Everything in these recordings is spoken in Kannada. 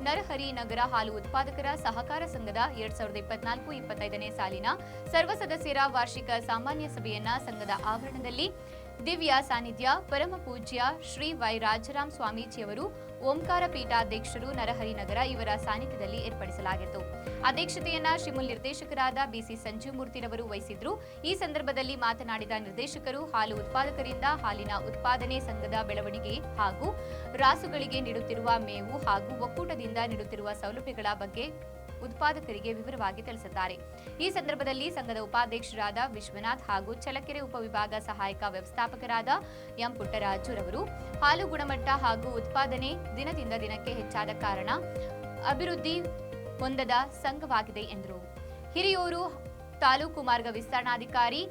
ನರಹರಿ ನಗರ ಹಾಲು ಉತ್ಪಾದಕರ ಸಹಕಾರ ಸಂಘದ ಎರಡ್ ಸಾವಿರದ ಇಪ್ಪತ್ನಾಲ್ಕು ಇಪ್ಪತ್ತೈದನೇ ಸಾಲಿನ ಸರ್ವ ಸದಸ್ಯರ ವಾರ್ಷಿಕ ಸಾಮಾನ್ಯ ಸಭೆಯನ್ನ ಸಂಘದ ಆವರಣದಲ್ಲಿ ದಿವ್ಯ ಸಾನ್ನಿಧ್ಯ, ಪರಮ ಪೂಜ್ಯ ಶ್ರೀ ವೈ ರಾಜರಾಮ್ ಸ್ವಾಮೀಜಿಯವರು ಓಂಕಾರ ಪೀಠಾಧ್ಯಕ್ಷರು ನರಹರಿ ನಗರ ಇವರ ಸಾನ್ನಿಧ್ಯದಲ್ಲಿ ಏರ್ಪಡಿಸಲಾಗಿತ್ತು. ಅಧ್ಯಕ್ಷತೆಯನ್ನ ಶಿಮುಲ್ ನಿರ್ದೇಶಕರಾದ ಬಿಸಿ ಸಂಜೀವಮೂರ್ತಿರವರು ವಹಿಸಿದ್ರು. ಈ ಸಂದರ್ಭದಲ್ಲಿ ಮಾತನಾಡಿದ ನಿರ್ದೇಶಕರು, ಹಾಲು ಉತ್ಪಾದಕರಿಂದ ಹಾಲಿನ ಉತ್ಪಾದನೆ ಸಂಘದ ಬೆಳವಣಿಗೆ ಹಾಗೂ ರಾಸುಗಳಿಗೆ ನೀಡುತ್ತಿರುವ ಮೇವು ಹಾಗೂ ಒಕ್ಕೂಟದಿಂದ ನೀಡುತ್ತಿರುವ ಸೌಲಭ್ಯಗಳ ಬಗ್ಗೆ ಉತ್ಪಾದಕರಿಗೆ ವಿವರವಾಗಿ ತಿಳಿಸಿದ್ದಾರೆ. ಈ ಸಂದರ್ಭದಲ್ಲಿ ಸಂಘದ ಉಪಾಧ್ಯಕ್ಷರಾದ ವಿಶ್ವನಾಥ್ ಹಾಗೂ ಚಳ್ಳಕೆರೆ ಉಪವಿಭಾಗ ಸಹಾಯಕ ವ್ಯವಸ್ಥಾಪಕರಾದ ಎಂ ಪುಟ್ಟರಾಜುರವರು ಹಾಲು ಗುಣಮಟ್ಟ ಹಾಗೂ ಉತ್ಪಾದನೆ ದಿನದಿಂದ ದಿನಕ್ಕೆ ಹೆಚ್ಚಾದ ಕಾರಣ ಅಭಿವೃದ್ಧಿ ಹೊಂದದ ಸಂಘವಾಗಿದೆ ಎಂದರು. ಹಿರಿಯೂರು ತಾಲೂಕು ಮಾರ್ಗ ವಿಸ್ತರಣಾಧಿಕಾರಿ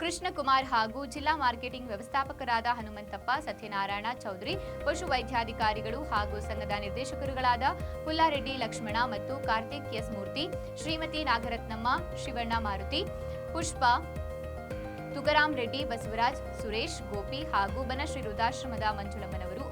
ಕೃಷ್ಣಕುಮಾರ್ ಹಾಗೂ ಜಿಲ್ಲಾ ಮಾರ್ಕೆಟಿಂಗ್ ವ್ಯವಸ್ಥಾಪಕರಾದ ಹನುಮಂತಪ್ಪ, ಸತ್ಯನಾರಾಯಣ ಚೌಧರಿ, ಪಶು ವೈದ್ಯಾಧಿಕಾರಿಗಳು ಹಾಗೂ ಸಂಘದ ನಿರ್ದೇಶಕರುಗಳಾದ ಪುಲ್ಲಾರೆಡ್ಡಿ ಲಕ್ಷ್ಮಣ ಮತ್ತು ಕಾರ್ತಿಕ್ ಎಸ್ ಮೂರ್ತಿ, ಶ್ರೀಮತಿ ನಾಗರತ್ನಮ್ಮ, ಶಿವಣ್ಣ ಮಾರುತಿ, ಪುಷ್ಪ ತುಗರಾಮ್ ರೆಡ್ಡಿ, ಬಸವರಾಜ್, ಸುರೇಶ್, ಗೋಪಿ ಹಾಗೂ ಬನಶ್ರೀ ವೃದ್ಧಾಶ್ರಮದ ಮಂಜುಳಮ್ಮನವರು